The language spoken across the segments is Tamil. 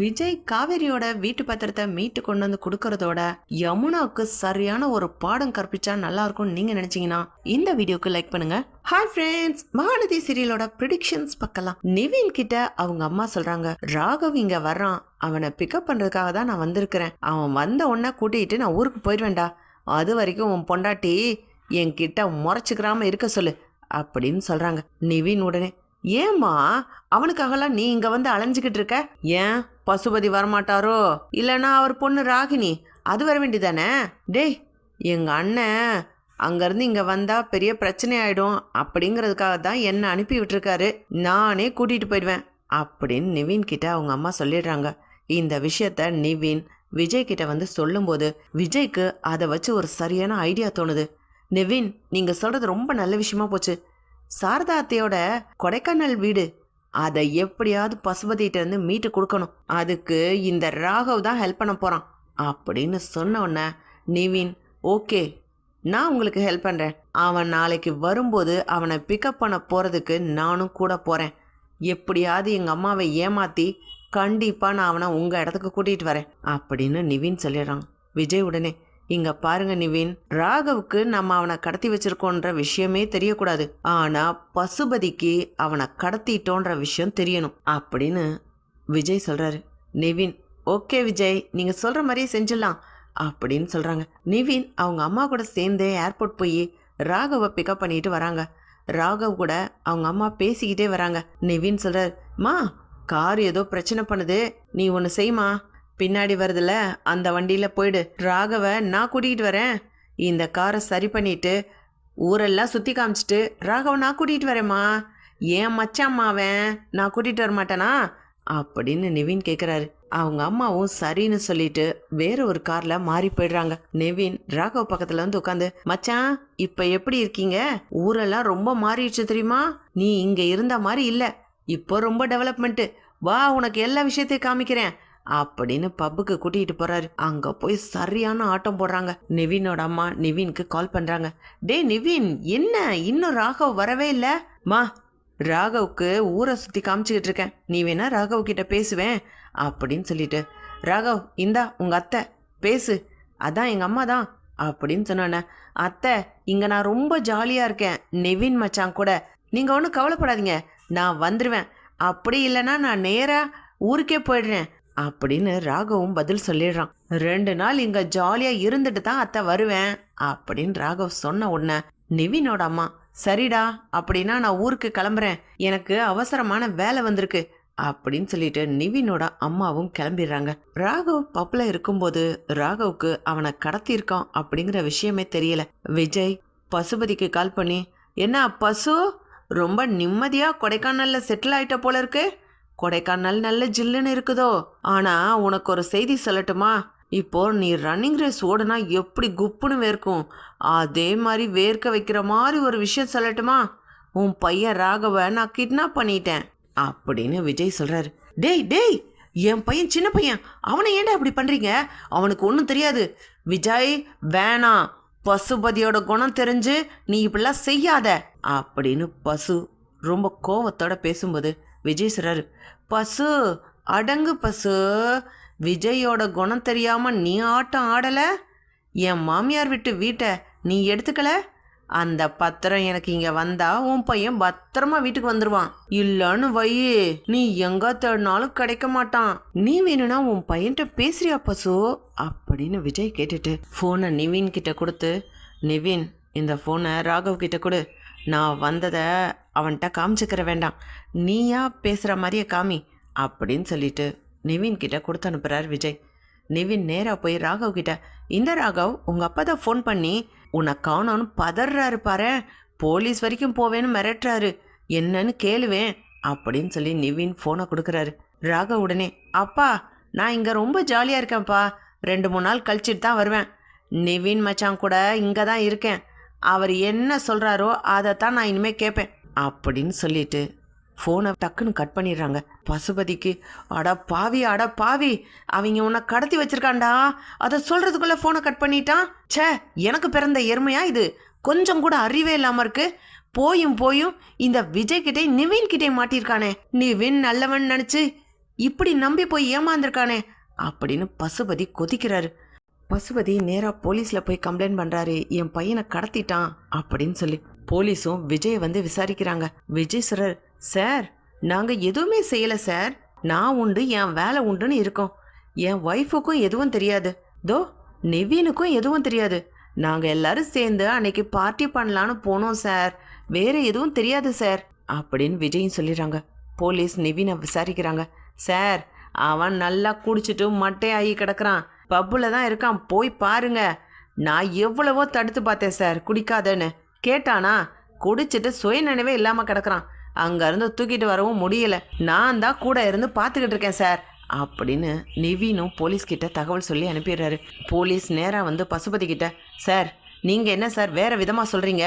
விஜய் காவேரியோட வீட்டு பத்திரத்தை மீட்டு கொண்டு வந்து கொடுக்கறதோட யமுனாவுக்கு சரியான ஒரு பாடம் கற்பிச்சா நல்லா இருக்கும்னு நீங்க நினைச்சீங்கன்னா இந்த வீடியோக்கு லைக் பண்ணுங்க. ஹாய் ஃப்ரெண்ட்ஸ் மகாநதி சீரியலோட ப்ரிடிக்ஷன்ஸ் பக்கலாம் நிவின் கிட்ட அவங்க அம்மா சொல்றாங்க ராகவ் இங்க வர்றான். அவனை பிக்கப் பண்றதுக்காக தான் நான் வந்திருக்கிறேன். அவன் வந்த உடனே கூட்டிகிட்டு நான் ஊருக்கு போயிடுவேன்டா. அது வரைக்கும் உன் பொண்டாட்டி என்கிட்ட முறைச்சிக்கிறாம இருக்க சொல்லு அப்படின்னு சொல்றாங்க நிவின் உடனே. ஏம்மா அவனுக்காகலாம் நீ இங்க வந்து அலைஞ்சுக்கிட்டு இருக்க? ஏன்? பசுபதி வரமாட்டாரோ? இல்லைனா அவர் பொண்ணு ராகினி. அது வர வேண்டிதானே? டேய் எங்கள் அண்ணன் அங்கேருந்து இங்கே வந்தால் பெரிய பிரச்சனை ஆகிடும் அப்படிங்கிறதுக்காக தான் என்னை அனுப்பி விட்டுருக்காரு. நானே கூட்டிகிட்டு போயிடுவேன். அப்படின்னு நிவின் கிட்ட அவங்க அம்மா சொல்லிடுறாங்க. இந்த விஷயத்த நிவின் விஜய் கிட்ட வந்து சொல்லும்போது விஜய்க்கு அதை வச்சு ஒரு சரியான ஐடியா தோணுது. நிவின் நீங்கள் சொல்கிறது ரொம்ப நல்ல விஷயமா போச்சு. சாரதா அத்தையோட கொடைக்கானல் வீடு அதை எப்படியாவது பசுபதிகிட்ட இருந்து மீட்டு கொடுக்கணும். அதுக்கு இந்த ராகவ் தான் ஹெல்ப் பண்ண போகிறான் அப்படின்னு சொன்ன நிவின் ஓகே நான் உங்களுக்கு ஹெல்ப் பண்ணுறேன் அவன் நாளைக்கு வரும்போது அவனை பிக்கப் பண்ண போகிறதுக்கு நானும் கூட போகிறேன் எப்படியாவது எங்கள் அம்மாவை ஏமாற்றி கண்டிப்பாக நான் அவனை உங்கள் இடத்துக்கு கூட்டிகிட்டு வரேன். அப்படின்னு நிவின் சொல்லிடுறான். விஜய் உடனே இங்க பாருங்க நிவின். ராகவுக்கு நம்ம அவனை கடத்தி வச்சிருக்கோன்ற விஷயமே தெரியக்கூடாது. ஆனா பசுபதிக்கு அவனை கடத்திட்டோன்ற விஷயம் தெரியணும். அப்படின்னு விஜய் சொல்றாரு. நிவின் ஓகே விஜய் நீங்க சொல்ற மாதிரியே செஞ்சிடலாம். அப்படின்னு சொல்றாங்க. நிவின் அவங்க அம்மா கூட சேர்ந்தே ஏர்போர்ட் போய் ராகவை பிக்கப் பண்ணிட்டு வராங்க. ராகவ் கூட அவங்க அம்மா பேசிக்கிட்டே வராங்க. நிவின் சொல்றாரு மா கார் ஏதோ பிரச்சனை பண்ணுது. நீ ஒன்று செய்மா? பின்னாடி வருதுல அந்த வண்டியில் போயிடு. ராகவை நான் கூட்டிகிட்டு வரேன். இந்த காரை சரி பண்ணிட்டு ஊரெல்லாம் சுற்றி காமிச்சிட்டு ராகவை நான் கூட்டிகிட்டு வரேம்மா. ஏன் மச்சாம்மா அவன்? நான் கூட்டிகிட்டு வர மாட்டேனா? அப்படின்னு நிவின் கேட்குறாரு அவங்க அம்மாவும் சரின்னு சொல்லிட்டு வேற ஒரு கார்ல மாறி போயிடுறாங்க. நெவின் ராகவ் பக்கத்துல வந்து உட்காந்து மச்சான் இப்ப எப்படி இருக்கீங்க? ஊரெல்லாம் ரொம்ப மாறிடுச்சு தெரியுமா? நீ இங்க இருந்த மாதிரி இல்ல. இப்போ ரொம்ப டெவலப்மெண்ட் வா உனக்கு எல்லா விஷயத்தையும் காமிக்கிறேன். அப்படின்னு பப்புக்கு கூட்டிகிட்டு போறாரு. அங்க போய் சரியான ஆட்டம் போடுறாங்க. நிவினோட அம்மா நிவினுக்கு கால் பண்றாங்க. டே நிவின் என்ன? இன்னும் ராகவ் வரவே இல்ல? மா ராகவுக்கு ஊரை சுத்தி காமிச்சுக்கிட்டு இருக்கேன். நீ வேணா ராகவ் கிட்ட பேசுவேன் அப்படின்னு சொல்லிட்டு. ராகவ் இந்தா உங்க அத்தை பேசு. அதான் எங்க அம்மா தான் அப்படின்னு சொன்னோன்னே. அத்தை இங்க நான் ரொம்ப ஜாலியா இருக்கேன். நெவின் மச்சான் கூட. நீங்க ஒன்றும் கவலைப்படாதீங்க. நான் வந்துடுவேன் அப்படி இல்லைன்னா நான் நேரா ஊருக்கே போயிடுறேன். அப்படின்னு ராகவும் பதில் சொல்லிடுறான். ரெண்டு நாள் இங்க ஜாலியா இருந்துட்டு தான் அத்தை வருவேன் அப்படின்னு ராகவ் சொன்ன உடனே நிவினோட அம்மா சரிடா அப்படின்னா நான் ஊருக்கு கிளம்புறேன். எனக்கு அவசரமான வேலை வந்திருக்கு அப்படின்னு சொல்லிட்டு நிவினோட அம்மாவும் கிளம்பிடுறாங்க. ராகவ் பப்புல இருக்கும்போது ராகவுக்கு அவனை கடத்தியிருக்கான் அப்படிங்கிற விஷயமே தெரியல. விஜய் பசுபதிக்கு கால் பண்ணி என்ன பசு ரொம்ப நிம்மதியா கொடைக்கானல்ல செட்டில் ஆயிட்ட போல இருக்கு? கொடைக்கானல் நல்ல ஜில்லுன்னு இருக்குதோ? ஆனா உனக்கு ஒரு செய்தி சொல்லட்டுமா? இப்போ நீ ரன்னிங் ரேஸ் ஓடுனா எப்படி குப்புன்னு வேர்க்கும்? அதே மாதிரி வேர்க்க வைக்கிற மாதிரி ஒரு விஷயம் சொல்லட்டுமா? உன் பையன் ராகவ நான் கிட்னாப் பண்ணிட்டேன். அப்படின்னு விஜய் சொல்றாரு. டேய் டேய் என் பையன் சின்ன பையன். அவனை ஏன்டா இப்படி பண்றீங்க? அவனுக்கு ஒன்றும் தெரியாது. விஜய் வேணாம் பசுபதியோட குணம் தெரிஞ்சு நீ இப்படிலாம் செய்யாத. அப்படின்னு பசு ரொம்ப கோவத்தோட பேசும்போது விஜய் சொல்றாரு பசு அடங்கு பசு. விஜயோட குணம் தெரியாமல் நீ ஆட்டம் ஆடலை? என் மாமியார் விட்டு வீட்டை நீ எடுத்துக்கல? அந்த பத்திரம் எனக்கு இங்கே வந்தால் உன் பையன் பத்திரமா வீட்டுக்கு வந்துடுவான் இல்லைன்னு வையே நீ எங்கே தேடினாலும் கிடைக்க மாட்டான். நீ வேணும்னா உன் பையன்கிட்ட பேசுறியா பசு? அப்படின்னு விஜய் கேட்டுட்டு ஃபோனை நிவின் கிட்ட கொடுத்து நிவின் இந்த ஃபோனை ராகவ் கிட்ட கொடு. நான் வந்ததை அவன்கிட்ட காமிச்சுக்கிற வேண்டாம். நீயா பேசுகிற மாதிரியே காமி அப்படின்னு சொல்லிட்டு நிவின் கிட்ட கொடுத்து அனுப்புகிறார் விஜய். நிவின் நேராக போய் ராகவ் கிட்ட இந்த ராகவ் உங்கள் அப்பா தான் ஃபோன் பண்ணி உன்னை காணோன்னு பதறாரு பாரு போலீஸ் வரைக்கும் போவேன்னு மிரட்டுறாரு. என்னன்னு கேளுவேன் அப்படின்னு சொல்லி நிவின் ஃபோனை கொடுக்குறாரு. ராகவ் உடனே அப்பா நான் இங்கே ரொம்ப ஜாலியாக இருக்கேன்ப்பா. ரெண்டு மூணு நாள் கழிச்சிட்டு தான் வருவேன். நிவின் மச்சான் கூட இங்கே தான் இருக்கேன். அவர் என்ன சொல்கிறாரோ அதைத்தான் நான் இனிமேல் கேட்பேன் அப்படின்னு சொல்லிட்டு ஃபோனை டக்குன்னு கட் பண்ணிடுறாங்க. பசுபதிக்கு அட பாவி அட பாவி அவங்க உன்னை கடத்தி வச்சிருக்காண்டா அதை சொல்கிறதுக்குள்ளே ஃபோனை கட் பண்ணிட்டான். ச்சே எனக்கு பிறந்த எருமையா இது? கொஞ்சம் கூட அறிவே இல்லாமல் இருக்கு. போயும் போயும் இந்த விஜய் கிட்டே நிவின் கிட்டே மாட்டியிருக்கானே. நிவின் நல்லவன் நினச்சி இப்படி நம்பி போய் ஏமாந்துருக்கானே அப்படின்னு பசுபதி கொதிக்கிறாரு. பசுபதி நேரா போலீஸ்ல போய் கம்ப்ளைண்ட் பண்றாரு. என் பையனை கடத்திட்டான் அப்படின்னு சொல்லி. போலீஸும் விஜயை வந்து விசாரிக்கிறாங்க. விஜய் சார் சார் நாங்க எதுவுமே செய்யல சார். நான் உண்டு என் வேலை உண்டுன்னு இருக்கோம். என் ஒய்ஃபுக்கும் எதுவும் தெரியாது. தோ நெவீனுக்கும் எதுவும் தெரியாது. நாங்க எல்லாரும் சேர்ந்து அன்னைக்கு பார்ட்டி பண்ணலான்னு போனோம் சார். வேற எதுவும் தெரியாது சார். அப்படின்னு விஜயும் சொல்லிடுறாங்க. போலீஸ் நிவினை விசாரிக்கிறாங்க. சார் அவன் நல்லா குடிச்சிட்டு மட்டையாகி கிடக்குறான். பப்புல தான் இருக்கான். போய் பாருங்க. நான் எவ்வளவோ தடுத்து பார்த்தேன் சார் குடிக்காதேன்னு. கேட்டானா? குடிச்சிட்டு சுய நினைவே இல்லாமல் கிடக்குறான். அங்கேருந்து தூக்கிட்டு வரவும் முடியல. நான் தான் கூட இருந்து பார்த்துக்கிட்டு இருக்கேன் சார். அப்படின்னு நிவீனும் போலீஸ்கிட்ட தகவல் சொல்லி அனுப்பிடுறாரு. போலீஸ் நேராக வந்து பசுபதி கிட்ட சார் நீங்கள் என்ன சார் வேறு விதமாக சொல்கிறீங்க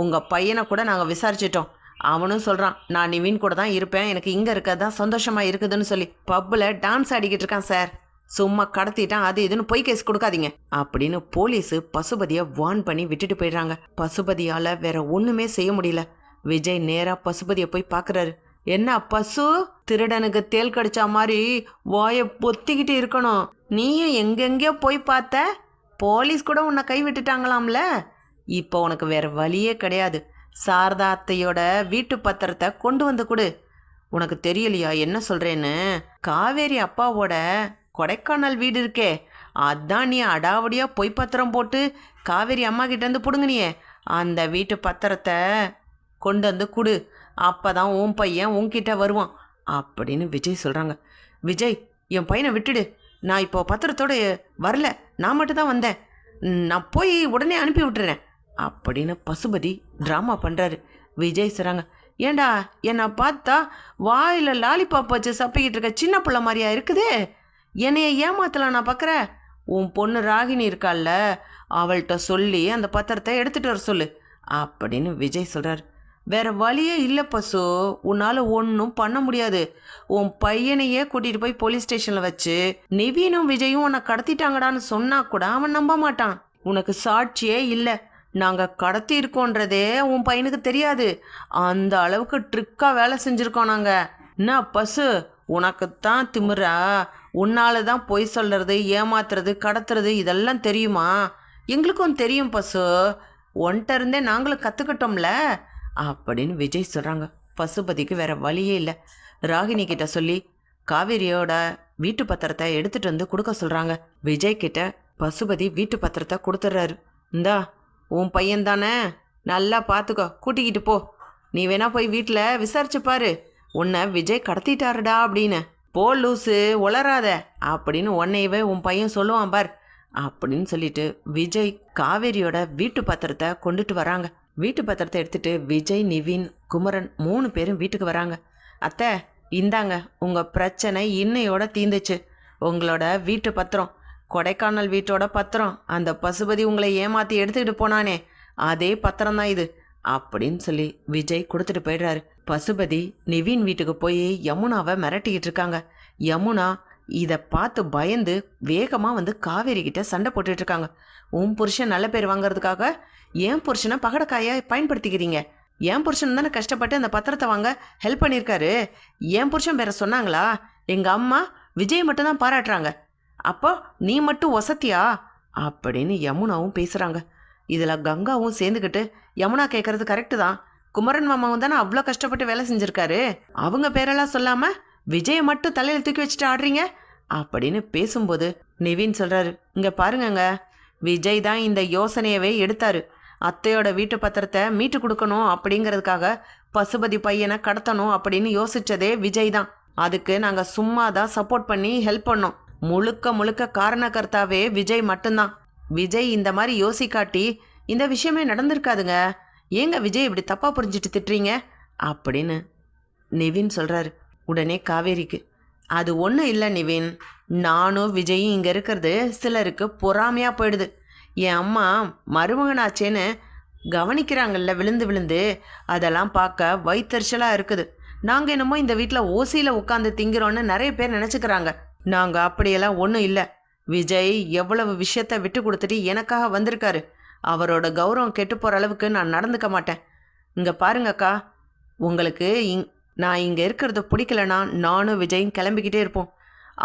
உங்கள் பையனை கூட நாங்கள் விசாரிச்சிட்டோம். அவனும் சொல்கிறான் நான் நிவின் கூட தான் இருப்பேன். எனக்கு இங்கே இருக்கிறது தான் சந்தோஷமாக இருக்குதுன்னு சொல்லி. பப்பில் டான்ஸ் ஆடிக்கிட்டு இருக்கான் சார். சும்மா கடத்திட்டான் அது இதுன்னு பொய் கேஸ் கொடுக்காதீங்க. அப்படின்னு போலீஸு பசுபதியை வார்ன் பண்ணி விட்டுட்டு போயிடுறாங்க. பசுபதியால் வேற ஒன்றுமே செய்ய முடியல. விஜய் நேராக பசுபதியை போய் பார்க்குறாரு என்ன பசு? திருடனுக்கு தேல் கடிச்சா மாதிரி வாயை பொத்திக்கிட்டு இருக்கணும். நீயும் எங்கெங்கேயோ போய் பார்த்த? போலீஸ் கூட உன்னை கை விட்டுட்டாங்களாம்ல? இப்போ உனக்கு வேற வழியே கிடையாது. சாரதா அத்தையோட வீட்டு பத்திரத்தை கொண்டு வந்து கொடு. உனக்கு தெரியலையா என்ன சொல்றேன்னு? காவேரி அப்பாவோட கொடைக்கானல் வீடு இருக்கே. அதான் நீ அடாவடியாக பொய் பத்திரம் போட்டு காவேரி அம்மா கிட்டேருந்து பிடுங்கினியே அந்த வீட்டு பத்திரத்தை கொண்டு வந்து கொடு. அப்போ தான் உன் பையன் உன்கிட்ட வருவான். அப்படின்னு விஜய் சொல்கிறாங்க விஜய் என் பையனை விட்டுடு. நான் இப்போ பத்திரத்தோடு வரல. நான் மட்டும் தான் வந்தேன். நான் போய் உடனே அனுப்பி விட்டுறேன். அப்படின்னு பசுபதி ட்ராமா பண்ணுறாரு விஜய் சொல்கிறாங்க ஏண்டா என்னை பார்த்தா வாயில் லாலிபாப் வச்சு சப்பிக்கிட்டு இருக்க சின்ன பிள்ளை மாதிரியா இருக்குதே. என்னைய ஏமாத்தலாம் நான் பார்க்குறேன் உன் பொண்ணு ராகினி இருக்கால்ல அவள்கிட்ட சொல்லி அந்த பத்திரத்தை எடுத்துகிட்டு வர சொல்லு அப்படின்னு விஜய் சொல்கிறார் வேற வழியே இல்லை பசு உன்னால் ஒன்றும் பண்ண முடியாது. உன் பையனையே கூட்டிகிட்டு போய் போலீஸ் ஸ்டேஷனில் வச்சு நிவீனும் விஜயும் உன்னை கடத்திட்டாங்கடான்னு சொன்னா கூட அவன் நம்ப மாட்டான். உனக்கு சாட்சியே இல்லை. நாங்கள் கடத்தி இருக்கோன்றதே உன் பையனுக்கு தெரியாது. அந்த அளவுக்கு ட்ரிக்காக வேலை செஞ்சுருக்கோம் நாங்கள் என்ன பசு உனக்குத்தான் திமுறா உன்னால தான் பொய் சொல்கிறது ஏமாத்துறது கடத்துறது இதெல்லாம் தெரியுமா? எங்களுக்கும் தெரியும் பசு. ஒன்ட்ட இருந்தே நாங்களும் கற்றுக்கிட்டோம்ல அப்படின்னு விஜய் சொல்கிறாங்க பசுபதிக்கு வேற வழியே இல்லை. ராகினி கிட்ட சொல்லி காவேரியோட வீட்டு பத்திரத்தை எடுத்துட்டு வந்து கொடுக்க சொல்கிறாங்க விஜய் கிட்ட பசுபதி வீட்டு பத்திரத்தை கொடுத்துட்றாரு. இந்தா உன் பையன் தானே? நல்லா பார்த்துக்கோ கூட்டிக்கிட்டு போ. நீ வேணா போய் வீட்டில் விசாரிச்சு பாரு. உன்னை விஜய் கடத்திட்டாருடா அப்படின்னு. போ லூசு உளராத அப்படின்னு உன்னையவே உன் பையன் சொல்லுவான் பார் அப்படின்னு சொல்லிட்டு விஜய் காவேரியோட வீட்டு பத்திரத்தை கொண்டுட்டு வராங்க. வீட்டு பத்திரத்தை எடுத்துட்டு விஜய் நிவின் குமரன் மூணு பேரும் வீட்டுக்கு வராங்க. அத்தை இந்தாங்க உங்கள் பிரச்சனை இன்னையோட தீந்துச்சு. உங்களோட வீட்டு பத்திரம் கொடைக்கானல் வீட்டோட பத்திரம் அந்த பசுபதி உங்களை ஏமாற்றி எடுத்துக்கிட்டு போனானே அதே பத்திரம் தான் இது. அப்படின்னு சொல்லி விஜய் கொடுத்துட்டு போயிடுறாரு. பசுபதி நிவின் வீட்டுக்கு போய் யமுனாவை மிரட்டிக்கிட்டு இருக்காங்க. யமுனா இதை பார்த்து பயந்து வேகமாக வந்து காவேரி கிட்ட சண்டை போட்டுட்டு இருக்காங்க. உன் புருஷன் நல்ல பேர் வாங்குறதுக்காக என் புருஷனை பகடக்காயை பயன்படுத்திக்கிறீங்க. என் புருஷன் தானே கஷ்டப்பட்டு அந்த பத்திரத்தை வாங்க ஹெல்ப் பண்ணியிருக்காரு. என் புருஷன் பேரை சொன்னாங்களா? எங்கள் அம்மா விஜய் மட்டும் தான் பாராட்டுறாங்க. அப்போ நீ மட்டும் வசத்தியா? அப்படின்னு யமுனாவும் பேசுகிறாங்க இதில் கங்காவும் சேர்ந்துக்கிட்டு யமுனா கேட்குறது கரெக்டு தான். குமரன் மாமாவும் தானே அவ்வளோ கஷ்டப்பட்டு வேலை செஞ்சுருக்காரு. அவங்க பேரெல்லாம் சொல்லாமல் விஜயை மட்டும் தலையில் தூக்கி வச்சுட்டு ஆடுறீங்க? அப்படின்னு பேசும்போது நிவின் சொல்கிறாரு இங்கே பாருங்கங்க விஜய் தான் இந்த யோசனையவே எடுத்தாரு. அத்தையோட வீட்டு பத்திரத்தை மீட்டு கொடுக்கணும் அப்படிங்கிறதுக்காக பசுபதி பையனை கடத்தணும் அப்படின்னு யோசிச்சதே விஜய் தான். அதுக்கு நாங்கள் சும்மா தான் சப்போர்ட் பண்ணி ஹெல்ப் பண்ணோம். முழுக்க முழுக்க காரணக்கர்த்தாவே விஜய் மட்டும்தான். விஜய் இந்த மாதிரி யோசிக்காட்டி இந்த விஷயமே நடந்திருக்காதுங்க. ஏங்க விஜய் இப்படி தப்பாக புரிஞ்சிட்டு திட்டுறீங்க? அப்படின்னு நிவின் சொல்கிறாரு உடனே காவேரிக்கு அது ஒன்றும் இல்லை நிவின். நானும் விஜயும் இங்கே இருக்கிறது சிலருக்கு பொறாமையாக போயிடுது. என் அம்மா மருமகனாச்சேன்னு கவனிக்கிறாங்கல்ல விழுந்து விழுந்து அதெல்லாம் பார்க்க வைத்தறிச்சலாக இருக்குது. நாங்கள் என்னமோ இந்த வீட்டில் ஓசியில் உட்காந்து திங்கிறோன்னு நிறைய பேர் நினச்சிக்கிறாங்க. நாங்கள் அப்படியெல்லாம் ஒன்றும் இல்லை. விஜய் எவ்வளவு விஷயத்த விட்டு கொடுத்துட்டு எனக்காக வந்திருக்காரு. அவரோட கௌரவம் கெட்டு போகிற அளவுக்கு நான் நடந்துக்க மாட்டேன். இங்கே பாருங்கக்கா உங்களுக்கு இங் நான் இங்கே இருக்கிறத பிடிக்கலனா நானும் விஜயும் கிளம்பிக்கிட்டே இருப்போம்.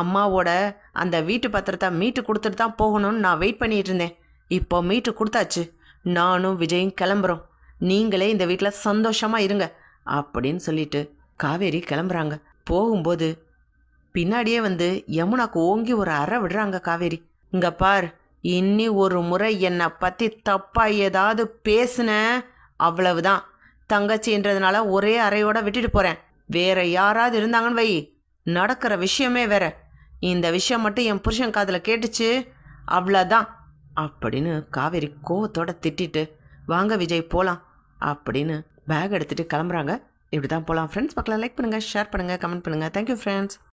அம்மாவோட அந்த வீட்டு பத்திரத்தை மீட்டு கொடுத்துட்டு தான் போகணும்னு நான் வெயிட் பண்ணிட்டு இருந்தேன். இப்போ மீட்டு கொடுத்தாச்சு. நானும் விஜயும் கிளம்புறோம். நீங்களே இந்த வீட்டில் சந்தோஷமாக இருங்க. அப்படின்னு சொல்லிட்டு காவேரி கிளம்புறாங்க. போகும்போது பின்னாடியே வந்து யமுனாக்கு ஓங்கி ஒரு அறை விடுறாங்க காவேரி. இங்க பார் இன்னி ஒரு முறை என்னை பற்றி தப்பா ஏதாவது பேசுன அவ்வளவுதான். தங்கச்சின்றதுனால ஒரே அறையோட விட்டுட்டு போகிறேன் வேற யாராவது இருந்தாங்கன்னு வை. நடக்கிற விஷயமே வேற. இந்த விஷயம் மட்டும் என் புருஷன் காதில் கேட்டுச்சு அவ்வளோதான் அப்படின்னு காவேரி கோவத்தோட திட்டிட்டு வாங்க விஜய் போகலாம் அப்படின்னு பேக் எடுத்துகிட்டு கிளம்புறாங்க. இப்படி தான் போகலாம் ஃப்ரெண்ட்ஸ் பக்கம் லைக் பண்ணுங்கள் ஷேர் பண்ணுங்கள் கமெண்ட் பண்ணுங்கள் தேங்க்யூ ஃப்ரெண்ட்ஸ்